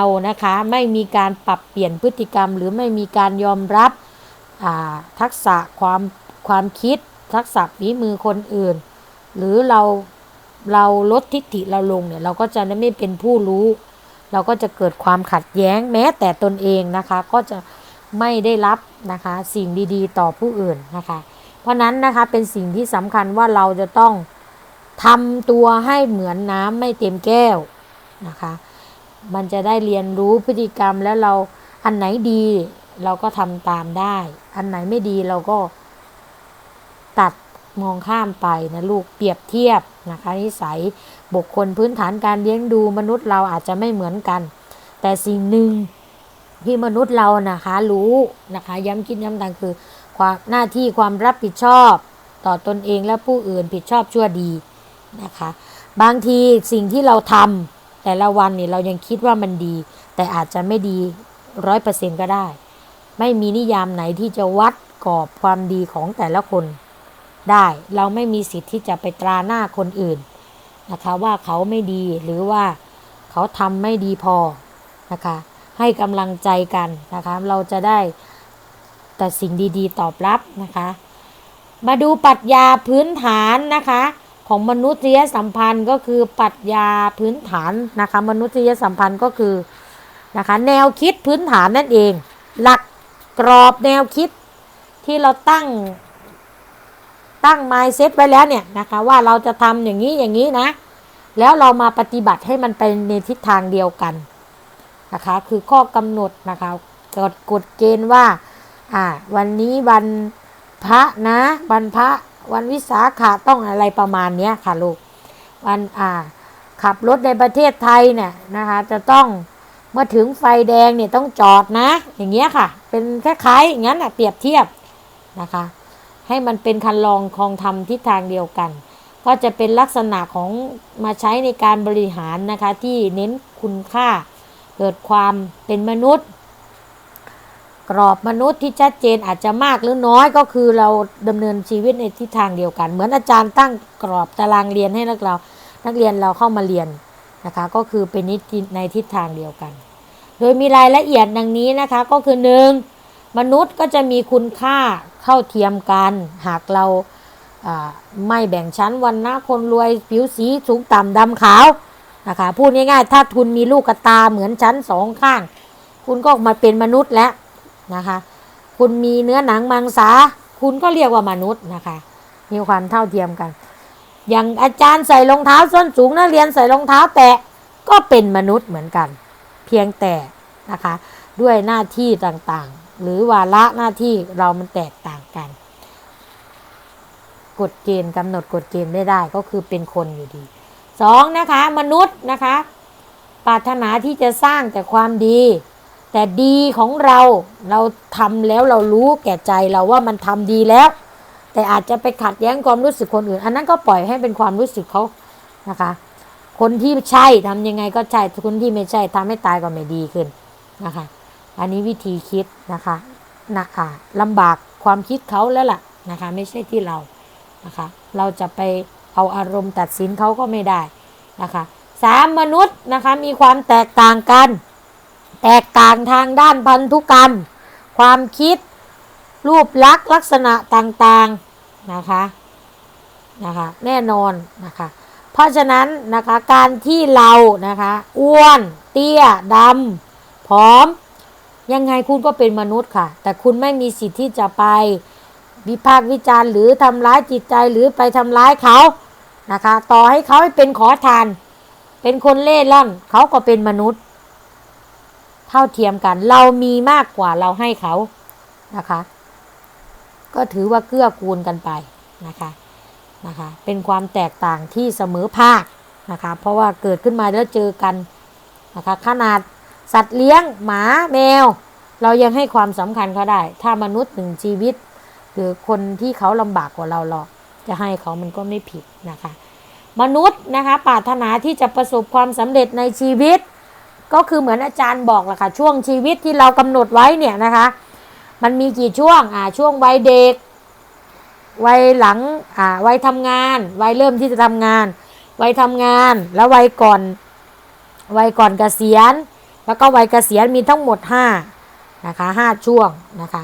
านะคะ ไม่มีการปรับเปลี่ยนพฤติกรรม หรือไม่มีการยอมรับทักษะความความคิด ทักษะฝีมือคนอื่น หรือเราเราลดทิฐิเราลงเนี่ยเราก็จะไม่เป็นผู้รู้ เราก็จะเกิดความขัดแย้งแม้แต่ตนเองนะคะ ก็จะไม่ได้รับนะคะสิ่งดีๆ ต่อผู้อื่นนะคะ เพราะนั้นนะคะเป็นสิ่งที่สำคัญว่าเราจะต้องทำตัวให้เหมือนน้ำไม่เต็มแก้วนะคะ มันจะได้เรียนรู้พฤติกรรมแล้วเราอันไหนดีเราก็ทำตามได้ อันไหนไม่ดีเราก็ตัดมองข้ามไปนะลูกเปรียบเทียบนะคะนิสัยบุคคลพื้นฐานการเลี้ยงดูมนุษย์เราอาจจะไม่เหมือนกัน แต่สิ่งหนึ่งที่มนุษย์เรานะคะรู้นะคะ ย้ำคิดย้ำตังคือ ความหน้าที่ความรับผิดชอบต่อตนเองและผู้อื่นผิดชอบชั่วดีนะคะ บางทีสิ่งที่เราทำ แต่ละวันเนี่ยเรายังคิดว่ามันดี แต่อาจจะไม่ดีร้อยเปอร์เซ็นก็ได้ ไม่มีนิยามไหนที่จะวัดกรอบความดีของแต่ละคน ได้เราไม่มีสิทธิ์ที่จะไปตราหน้าคนอื่นนะคะว่าเขาไม่ดีหรือว่าเขาทำไม่ดีพอนะคะให้กำลังใจกันนะคะเราจะได้แต่สิ่งดีๆ ตอบรับนะคะ มาดูปรัชญาพื้นฐานนะคะ ของมนุษยสัมพันธ์ก็คือปรัชญาพื้นฐานนะคะมนุษยสัมพันธ์ก็คือนะคะแนวคิดพื้นฐานนั่นเอง หลักกรอบแนวคิดที่เราตั้งตั้ง mindset ไว้แล้วเนี่ยนะคะว่าเราจะทำอย่างนี้อย่างนี้นะ แล้วเรามาปฏิบัติให้มันไปในทิศทางเดียวกันนะคะคือข้อกำหนดนะคะกฎกฎเกณฑ์ว่าอ่าวันนี้วันพระนะวันพระ วันวิสาขะต้องอะไรประมาณนี้ค่ะลูกวันอ่าขับรถในประเทศไทยเนี่ยนะคะจะต้องเมื่อถึงไฟแดงเนี่ยต้องจอดนะ อย่างเงี้ยค่ะ เป็นคล้ายๆอย่างนั้นอะเปรียบเทียบนะคะ ให้มันเป็นคันลองคองทำทิศทางเดียวกัน ก็จะเป็นลักษณะของมาใช้ในการบริหารนะคะที่เน้นคุณค่า เกิดความเป็นมนุษย์ กรอบมนุษย์ที่ชัดเจนอาจจะมากหรือน้อยก็คือเราดำเนินชีวิตในทิศทางเดียวกัน เหมือนอาจารย์ตั้งกรอบตารางเรียนให้นักเรานักเรียนเราเข้ามาเรียนนะคะ ก็คือเป็นนิติในทิศทางเดียวกัน โดยมีรายละเอียดดังนี้นะคะก็คือหนึ่งมนุษย์ก็จะมีคุณค่าเท่าเทียมกัน หากเราอ่าไม่แบ่งชั้นวันนะคนรวยผิวสีสูงต่ำดำขาวนะคะพูดง่ายๆ ถ้าทุนมีลูกกระตาเหมือนชั้นสองข้าง คุณก็มาเป็นมนุษย์แล้ว นะคะ คุณมีเนื้อหนังมังสา คุณก็เรียกว่ามนุษย์นะคะ มีความเท่าเทียมกัน อย่างอาจารย์ใส่รองเท้าส้นสูงนักเรียนใส่รองเท้าแตะก็เป็นมนุษย์เหมือนกัน เพียงแต่นะคะ ด้วยหน้าที่ต่างๆ หรือวาระหน้าที่เรามันแตกต่างกันกฎเกณฑ์กำหนดกฎเกณฑ์ไม่ได้ก็คือเป็นคนอยู่ดีสองนะคะ มนุษย์นะคะปรารถนาที่จะสร้างแต่ความดี แต่ดีของเราเราทำแล้วเรารู้แก่ใจเราว่ามันทำดีแล้ว แต่อาจจะไปขัดแย้งความรู้สึกคนอื่น อันนั้นก็ปล่อยให้เป็นความรู้สึกเขานะคะ คนที่ใช่ทำยังไงก็ใช่คนที่ไม่ใช่ทำให้ตายก็ไม่ดีขึ้นนะคะ อันนี้วิธีคิดนะคะนะอ่าลำบากความคิดเขาแล้วล่ะนะคะ ไม่ใช่ที่เรานะคะ เราจะไปเอาอารมณ์ตัดสินเขาก็ไม่ได้นะคะสามมนุษย์นะคะมีความแตกต่างกัน แตกต่างทางด้านพันธุกรรม ความคิด รูปลักษณ์ลักษณะต่างๆนะคะนะคะแน่นอนนะคะเพราะฉะนั้นนะคะการที่เรานะคะอ้วน เตี้ยดำผอม ยังไงคุณก็เป็นมนุษย์ค่ะ แต่คุณไม่มีสิทธิ์ที่จะไปวิพากษ์วิจารณ์หรือทำร้ายจิตใจหรือไปทำร้ายเขานะคะ ต่อให้เขาเป็นขอทาน เป็นคนเล่ร่อนเขาก็เป็นมนุษย์ เท่าเทียมกัน เรามีมากกว่าเราให้เขานะคะ ก็ถือว่าเกื้อกูลกันไปนะคะนะคะ เป็นความแตกต่างที่เสมอภาคนะคะ เพราะว่าเกิดขึ้นมาแล้วเจอกันนะคะ ขนาดสัตว์เลี้ยงหมาแมว เรายังให้ความสำคัญเขาได้ ถ้ามนุษย์หนึ่งชีวิต หรือคนที่เขาลำบากกว่าเราหรอกจะให้เขามันก็ไม่ผิดนะคะ มนุษย์นะคะปรารถนาที่จะประสบความสำเร็จในชีวิต ก็คือเหมือนอาจารย์บอกแหละค่ะช่วงชีวิตที่เรากำหนดไว้เนี่ยนะคะ มันมีกี่ช่วงอ่าช่วงวัยเด็กวัยหลังอ่าวัยทำงานวัยเริ่มที่จะทำงานวัยทำงานแล้ววัยก่อนวัยก่อนเกษียณ แล้วก็วัยเกษียณมีทั้งหมด5นะคะ5ช่วงนะคะ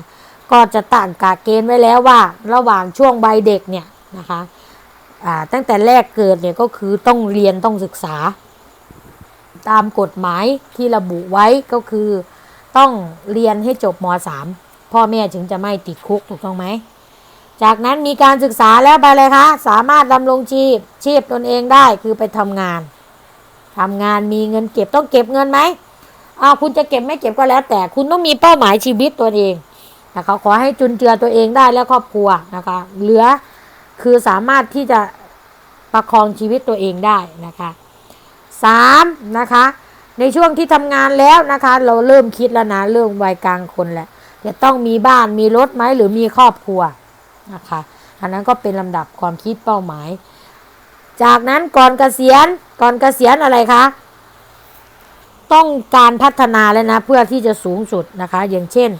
ก็จะตั้งกาเกณฑ์ไว้แล้วว่า ระหว่างช่วงวัยเด็กเนี่ยนะคะอ่าตั้งแต่แรกเกิดเนี่ยก็คือต้องเรียนต้องศึกษา ตามกฎหมายที่ระบุไว้ก็คือ ต้องเรียนให้จบม .3 พ่อแม่ถึงจะไม่ติดคุกถูกต้องไหม จากนั้นมีการศึกษาแล้วไปเลยคะสามารถดำรงชีพชีพตนเองได้คือไปทำงานทำงานมีเงินเก็บต้องเก็บเงินไหมอ้าวคุณจะเก็บไม่เก็บก็แล้ว แต่คุณต้องมีเป้าหมายชีวิตตัวเองนะคะขอให้จุนเจือตัวเองได้และครอบครัวนะคะเหลือคือสามารถที่จะประคองชีวิตตัวเองได้นะคะ สามนะคะในช่วงที่ทำงานแล้วนะคะ เราเริ่มคิดแล้วนะเรื่องวัยกลางคนแหละจะต้องมีบ้านมีรถไหมหรือมีครอบครัวนะคะอันนั้นก็เป็นลำดับความคิดเป้าหมาย จากนั้นก่อนเกษียณก่อนเกษียณอะไรคะ ต้องการพัฒนาแล้วนะ เพื่อที่จะสูงสุดนะคะ อย่างเช่น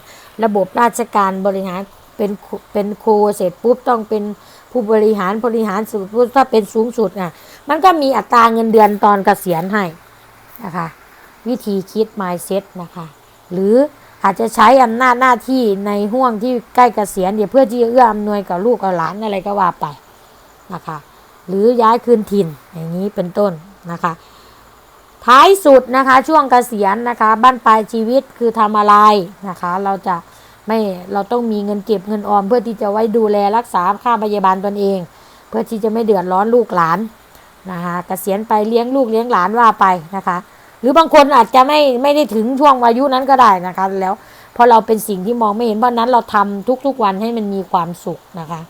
ระบบราชการบริหารเป็นเป็นครูเสร็จปุ๊บต้องเป็น ผู้บริหารบริหารสุดปุ๊บถ้าเป็นสูงสุดอะมันก็มีอัตราเงินเดือนตอนเกษียณให้นะคะ วิธีคิด mindset นะคะ หรืออาจจะใช้อำนาจหน้าที่ในห่วงที่ใกล้เกษียณเดี๋ยวเพื่อที่จะเอื้ออำนวยกับลูกกับหลานอะไรก็ว่าไปนะคะ หรือย้ายคืนถิ่นอย่างนี้เป็นต้นนะคะ ท้ายสุดนะคะช่วงเกษียณนะคะบ้านปลายชีวิตคือทำอะไรนะคะ เราจะ ไม่เราต้องมีเงินเก็บเงินออม เพื่อที่จะไว้ดูแลรักษาค่าพยาบาลตนเอง เพื่อที่จะไม่เดือดร้อนลูกหลานนะคะเกษียณไปเลี้ยงลูกเลี้ยงหลานว่าไปนะคะ หรือบางคนอาจจะไม่ไม่ได้ถึงช่วงอายุนั้นก็ได้นะคะ แล้วเพราะเราเป็นสิ่งที่มองไม่เห็นเพราะนั้นเราทำทุกๆวันให้มันมีความสุขนะคะ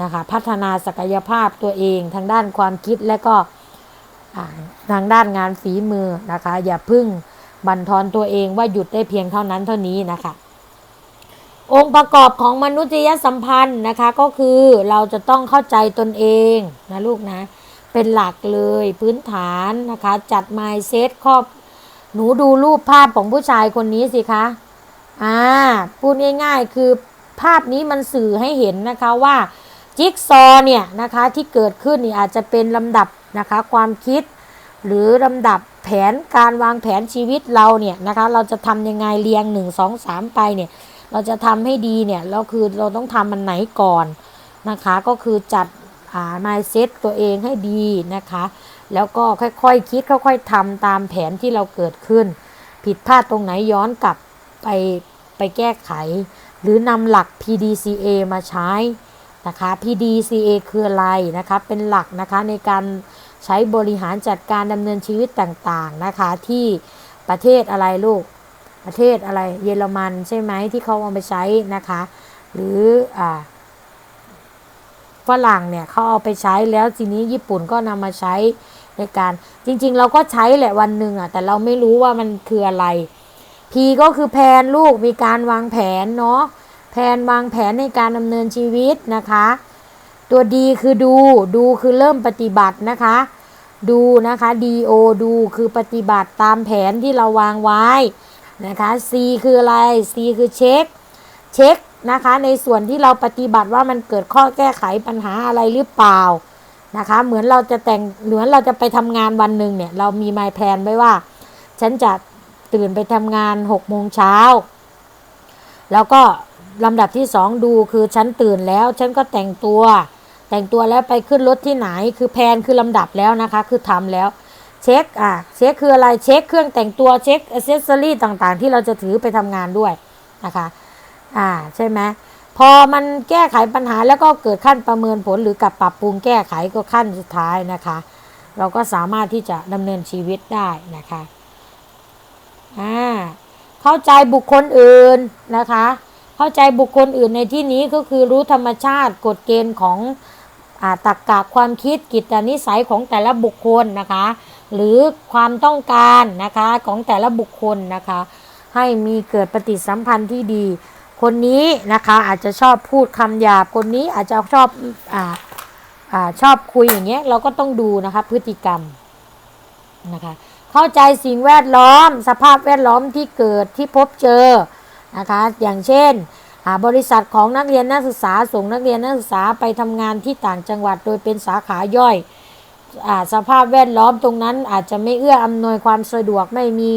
นะคะ พัฒนาศักยภาพตัวเองทางด้านความคิดและก็ทางด้านงานฝีมือนะคะ อย่าพึ่งบั่นทอนตัวเองว่าหยุดได้เพียงเท่านั้นเท่านี้นะคะ องค์ประกอบของมนุษยสัมพันธ์นะคะ ก็คือเราจะต้องเข้าใจตนเองนะลูกนะ เป็นหลักเลยพื้นฐานนะคะ จัด mindset ครอบ หนูดูรูปภาพของผู้ชายคนนี้สิคะอ่าพูดง่ายๆคือภาพนี้มันสื่อให้เห็นนะคะว่าจิ๊กซอว์เนี่ยนะคะที่เกิดขึ้นนี่อาจจะเป็นลำดับนะคะความคิด หรือลำดับแผนการวางแผนชีวิตเราเนี่ยนะคะเราจะทำยังไงเรียง 1 2 3 ไปเนี่ย เราจะทำให้ดีเนี่ยเราคือเราต้องทำมันไหนก่อนนะคะ ก็คือจัดอ่า mindset ตัวเองให้ดีนะคะ แล้วก็ค่อยๆคคิดค่อยๆทำตามแผนที่เราเกิดขึ้น ผิดพลาดตรงไหนย้อนกลับไปไปแก้ไข หรือนำหลัก PDCA มาใช้นะคะ PDCA คืออะไรนะคะ เป็นหลักนะคะในการใช้บริหารจัดการดำเนินชีวิตต่างๆนะคะ ที่ประเทศอะไรลูก ประเทศอะไรเยอรมันใช่ไหมที่เขาเอาไปใช้นะคะ หรืออ่าฝรั่งเนี่ยเขาเอาไปใช้แล้วทีนี้ญี่ปุ่นก็นำมาใช้ในการจริง ๆ เราก็ใช้แหละวันหนึ่งอะแต่เราไม่รู้ว่ามันคืออะไร P ก็คือแผนลูกมีการวางแผนเนาะแผนวางแผนในการดำเนินชีวิตนะคะ ตัว D คือดูดูคือเริ่มปฏิบัตินะคะ ดูนะคะ DO ดูคือปฏิบัติตามแผนที่เราวางไว้ นะคะ C คืออะไร C คือเช็ค เช็คนะคะ ในส่วนที่เราปฏิบัติว่ามันเกิดข้อแก้ไขปัญหาอะไรหรือเปล่านะคะ เหมือนเราจะแต่งเหมือนเราจะไปทำงานวันหนึ่งเนี่ย เรามีไมแพลนไว้ว่า ฉันจะตื่นไปทำงาน6โมงเช้า แล้วก็ลำดับที่สองดูคือฉันตื่นแล้ว ฉันก็แต่งตัว แต่งตัวแล้วไปขึ้นรถที่ไหน คือแพลนคือลำดับแล้วนะคะ คือทำแล้ว เช็คอะเช็คคืออะไรเช็คเครื่องแต่งตัวเช็คอ c เซสซอรี่ต่างๆ ที่เราจะถือไปทำงานด้วยนะคะอ่าใช่ไหมพอมันแก้ไขปัญหาแล้วก็เกิดขั้นประเมินผลหรือกับปรับปรุงแก้ไขก็ขั้นสุดท้ายนะคะ เราก็สามารถที่จะดำเนินชีวิตได้นะคะอ่าเข้าใจบุคคลอื่นนะคะ เข้าใจบุคคลอื่นในที่นี้ก็คือรู้ธรรมชาติกฎเกณฑ์ของอ่าตักกะความคิดกิจนิสัยของแต่ละบุคคลนะคะ หรือความต้องการนะคะของแต่ละบุคคลนะคะ ให้มีเกิดปฏิสัมพันธ์ที่ดี คนนี้นะคะอาจจะชอบพูดคำหยาบคนนี้อาจจะชอบอ่าอ่าชอบคุยอย่างเงี้ยเราก็ต้องดูนะคะพฤติกรรมนะคะเข้าใจสิ่งแวดล้อม สภาพแวดล้อมที่เกิดที่พบเจอนะคะอย่างเช่นบริษัทของนักเรียนนักศึกษาส่งนักเรียนนักศึกษาไปทำงานที่ต่างจังหวัดโดยเป็นสาขาย่อย สภาพแวดล้อมตรงนั้นอาจจะไม่เอื้ออำนวยความสะดวกไม่มี